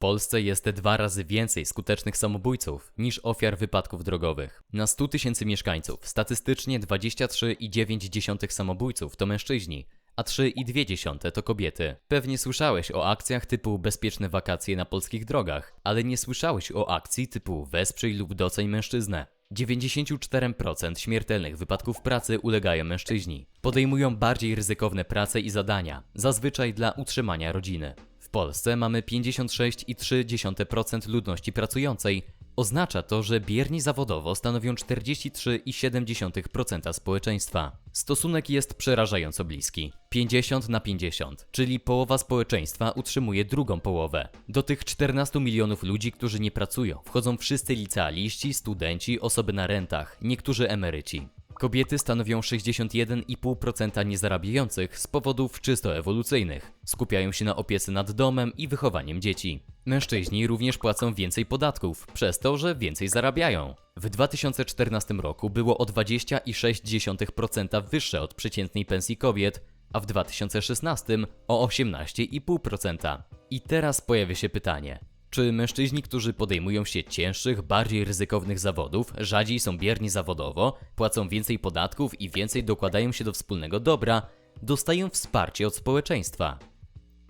Polsce jest dwa razy więcej skutecznych samobójców niż ofiar wypadków drogowych. Na 100 tysięcy mieszkańców statystycznie 23,9 samobójców to mężczyźni, a 3,2 to kobiety. Pewnie słyszałeś o akcjach typu bezpieczne wakacje na polskich drogach, ale nie słyszałeś o akcji typu wesprzyj lub doceń mężczyznę. 94% śmiertelnych wypadków pracy ulegają mężczyźni. Podejmują bardziej ryzykowne prace i zadania, zazwyczaj dla utrzymania rodziny. Polsce mamy 56,3% ludności pracującej. Oznacza to, że bierni zawodowo stanowią 43,7% społeczeństwa. Stosunek jest przerażająco bliski 50 na 50, czyli połowa społeczeństwa utrzymuje drugą połowę. Do tych 14 milionów ludzi, którzy nie pracują, wchodzą wszyscy licealiści, studenci, osoby na rentach, niektórzy emeryci. Kobiety stanowią 61,5% niezarabiających z powodów czysto ewolucyjnych. Skupiają się na opiece nad domem i wychowaniem dzieci. Mężczyźni również płacą więcej podatków, przez to, że więcej zarabiają. W 2014 roku było o 20,6% wyższe od przeciętnej pensji kobiet, a w 2016 o 18,5%. I teraz pojawia się pytanie: czy mężczyźni, którzy podejmują się cięższych, bardziej ryzykownych zawodów, rzadziej są bierni zawodowo, płacą więcej podatków i więcej dokładają się do wspólnego dobra, dostają wsparcie od społeczeństwa?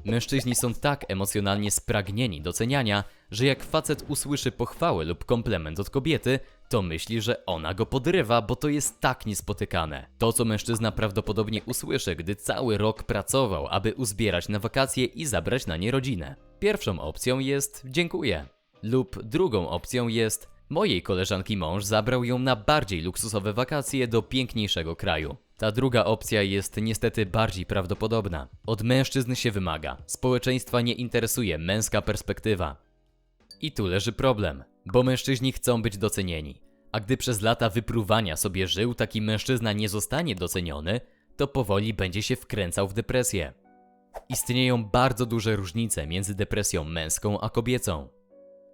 Mężczyźni są tak emocjonalnie spragnieni doceniania, że jak facet usłyszy pochwałę lub komplement od kobiety, to myśli, że ona go podrywa, bo to jest tak niespotykane. To, co mężczyzna prawdopodobnie usłyszy, gdy cały rok pracował, aby uzbierać na wakacje i zabrać na nie rodzinę. Pierwszą opcją jest dziękuję. Lub drugą opcją jest mojej koleżanki mąż zabrał ją na bardziej luksusowe wakacje do piękniejszego kraju. Ta druga opcja jest niestety bardziej prawdopodobna. Od mężczyzn się wymaga. Społeczeństwa nie interesuje męska perspektywa. I tu leży problem, bo mężczyźni chcą być docenieni. A gdy przez lata wypruwania sobie żył, taki mężczyzna nie zostanie doceniony, to powoli będzie się wkręcał w depresję. Istnieją bardzo duże różnice między depresją męską a kobiecą.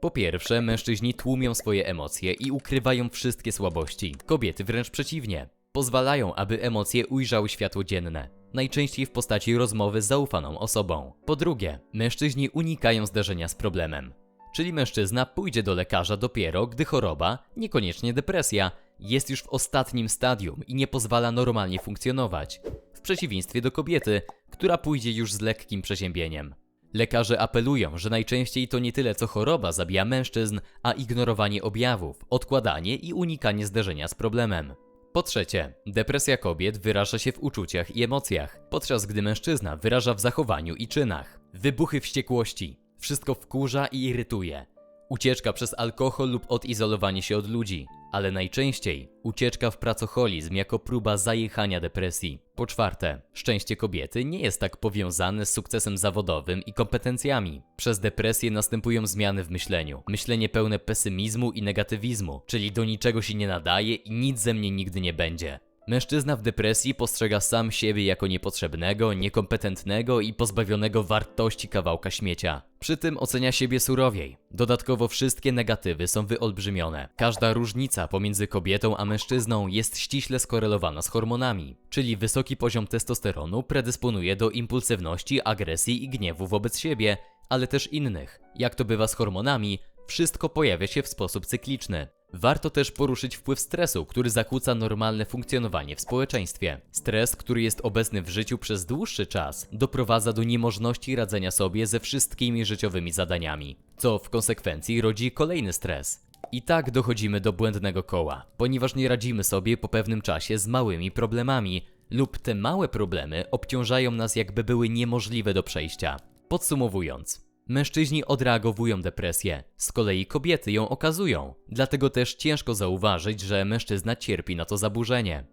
Po pierwsze, mężczyźni tłumią swoje emocje i ukrywają wszystkie słabości. Kobiety wręcz przeciwnie. Pozwalają, aby emocje ujrzały światło dzienne. Najczęściej w postaci rozmowy z zaufaną osobą. Po drugie, mężczyźni unikają zderzenia z problemem. Czyli mężczyzna pójdzie do lekarza dopiero, gdy choroba, niekoniecznie depresja, jest już w ostatnim stadium i nie pozwala normalnie funkcjonować. W przeciwieństwie do kobiety, która pójdzie już z lekkim przeziębieniem. Lekarze apelują, że najczęściej to nie tyle co choroba zabija mężczyzn, a ignorowanie objawów, odkładanie i unikanie zderzenia z problemem. Po trzecie, depresja kobiet wyraża się w uczuciach i emocjach, podczas gdy mężczyzna wyraża w zachowaniu i czynach. Wybuchy wściekłości. Wszystko wkurza i irytuje. Ucieczka przez alkohol lub odizolowanie się od ludzi, ale najczęściej ucieczka w pracocholizm jako próba zajechania depresji. Po czwarte, szczęście kobiety nie jest tak powiązane z sukcesem zawodowym i kompetencjami. Przez depresję następują zmiany w myśleniu. Myślenie pełne pesymizmu i negatywizmu, czyli do niczego się nie nadaje i nic ze mnie nigdy nie będzie. Mężczyzna w depresji postrzega sam siebie jako niepotrzebnego, niekompetentnego i pozbawionego wartości kawałka śmiecia. Przy tym ocenia siebie surowiej. Dodatkowo wszystkie negatywy są wyolbrzymione. Każda różnica pomiędzy kobietą a mężczyzną jest ściśle skorelowana z hormonami, czyli wysoki poziom testosteronu predysponuje do impulsywności, agresji i gniewu wobec siebie, ale też innych. Jak to bywa z hormonami, wszystko pojawia się w sposób cykliczny. Warto też poruszyć wpływ stresu, który zakłóca normalne funkcjonowanie w społeczeństwie. Stres, który jest obecny w życiu przez dłuższy czas, doprowadza do niemożności radzenia sobie ze wszystkimi życiowymi zadaniami, co w konsekwencji rodzi kolejny stres. I tak dochodzimy do błędnego koła, ponieważ nie radzimy sobie po pewnym czasie z małymi problemami, lub te małe problemy obciążają nas jakby były niemożliwe do przejścia. Podsumowując, Mężczyźni odreagowują depresję, z kolei kobiety ją okazują. Dlatego też ciężko zauważyć, że mężczyzna cierpi na to zaburzenie.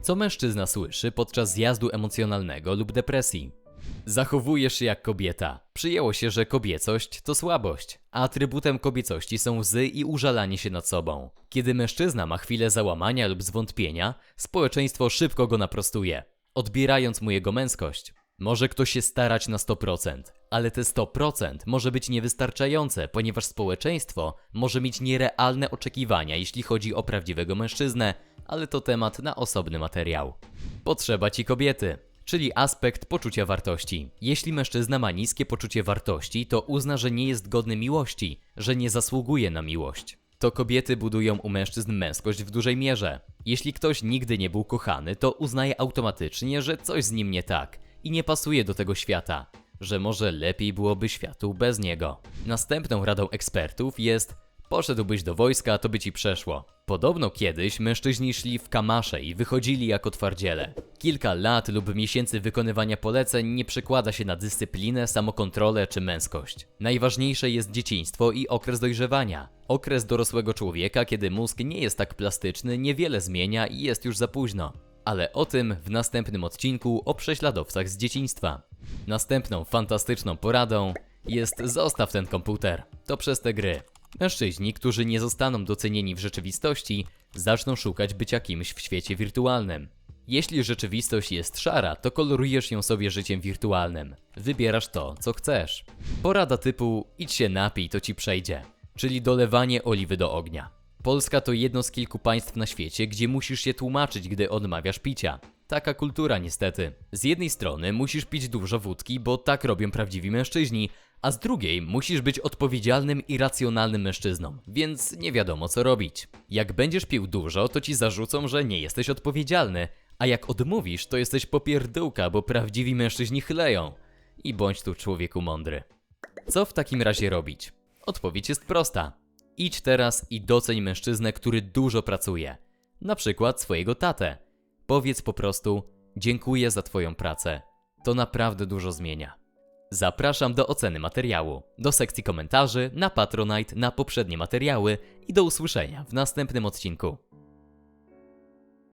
Co mężczyzna słyszy podczas zjazdu emocjonalnego lub depresji? Zachowujesz się jak kobieta. Przyjęło się, że kobiecość to słabość, a atrybutem kobiecości są łzy i użalanie się nad sobą. Kiedy mężczyzna ma chwilę załamania lub zwątpienia, społeczeństwo szybko go naprostuje, odbierając mu jego męskość. Może ktoś się starać na 100%, ale te 100% może być niewystarczające, ponieważ społeczeństwo może mieć nierealne oczekiwania, jeśli chodzi o prawdziwego mężczyznę, ale to temat na osobny materiał. Potrzeba ci kobiety. czyli aspekt poczucia wartości. Jeśli mężczyzna ma niskie poczucie wartości, to uzna, że nie jest godny miłości, że nie zasługuje na miłość. To kobiety budują u mężczyzn męskość w dużej mierze. Jeśli ktoś nigdy nie był kochany, to uznaje automatycznie, że coś z nim nie tak i nie pasuje do tego świata, że może lepiej byłoby światu bez niego. Następną radą ekspertów jest poszedłbyś do wojska, to by ci przeszło. Podobno kiedyś mężczyźni szli w kamasze i wychodzili jako twardziele. Kilka lat lub miesięcy wykonywania poleceń nie przekłada się na dyscyplinę, samokontrolę czy męskość. Najważniejsze jest dzieciństwo i okres dojrzewania. Okres dorosłego człowieka, kiedy mózg nie jest tak plastyczny, niewiele zmienia i jest już za późno. Ale o tym w następnym odcinku o prześladowcach z dzieciństwa. Następną fantastyczną poradą jest zostaw ten komputer. To przez te gry. Mężczyźni, którzy nie zostaną docenieni w rzeczywistości, zaczną szukać bycia kimś w świecie wirtualnym. Jeśli rzeczywistość jest szara, to kolorujesz ją sobie życiem wirtualnym. Wybierasz to, co chcesz. Porada typu idź się napij, to ci przejdzie. Czyli dolewanie oliwy do ognia. Polska to jedno z kilku państw na świecie, gdzie musisz się tłumaczyć, gdy odmawiasz picia. Taka kultura niestety. Z jednej strony musisz pić dużo wódki, bo tak robią prawdziwi mężczyźni, a z drugiej musisz być odpowiedzialnym i racjonalnym mężczyzną, więc nie wiadomo co robić. Jak będziesz pił dużo, to ci zarzucą, że nie jesteś odpowiedzialny, a jak odmówisz, to jesteś popierdółka, bo prawdziwi mężczyźni chleją. I bądź tu człowieku mądry. Co w takim razie robić? Odpowiedź jest prosta. Idź teraz i doceń mężczyznę, który dużo pracuje. Na przykład swojego tatę. Powiedz po prostu: Dziękuję za Twoją pracę. To naprawdę dużo zmienia. Zapraszam do oceny materiału, do sekcji komentarzy, na Patronite, na poprzednie materiały i do usłyszenia w następnym odcinku.